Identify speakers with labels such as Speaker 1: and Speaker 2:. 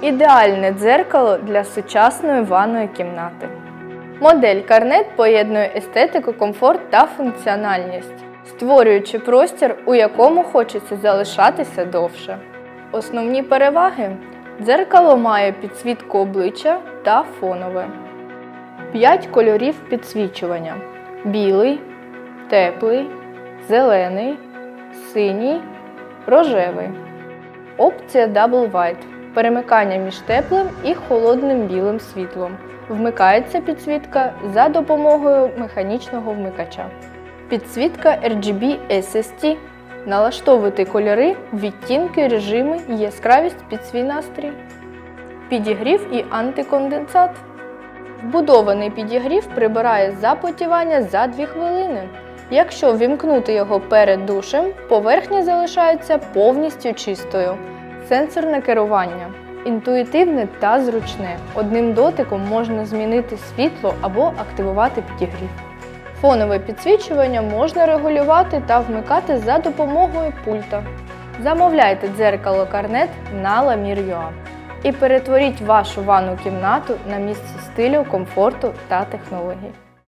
Speaker 1: Ідеальне дзеркало для сучасної ванної кімнати. Модель Карнет поєднує естетику, комфорт та функціональність, створюючи простір, у якому хочеться залишатися довше. Основні переваги: дзеркало має підсвітку обличчя та фонове. 5 кольорів підсвічування: білий, теплий, зелений, синій, рожевий. Опція Double White перемикання між теплим і холодним білим світлом. Вмикається підсвітка за допомогою механічного вмикача. Підсвітка RGB SST. Налаштовувати кольори, відтінки, режими яскравість під свій настрій. Підігрів і антиконденсат. Вбудований підігрів прибирає запотівання за 2 хвилини. Якщо ввімкнути його перед душем, поверхня залишається повністю чистою. Сенсорне керування. Інтуїтивне та зручне. Одним дотиком можна змінити світло або активувати підігрів. Фонове підсвічування можна регулювати та вмикати за допомогою пульта. Замовляйте дзеркало Карнет на Lamir.ua і перетворіть вашу ванну кімнату на місце стилю, комфорту та технологій.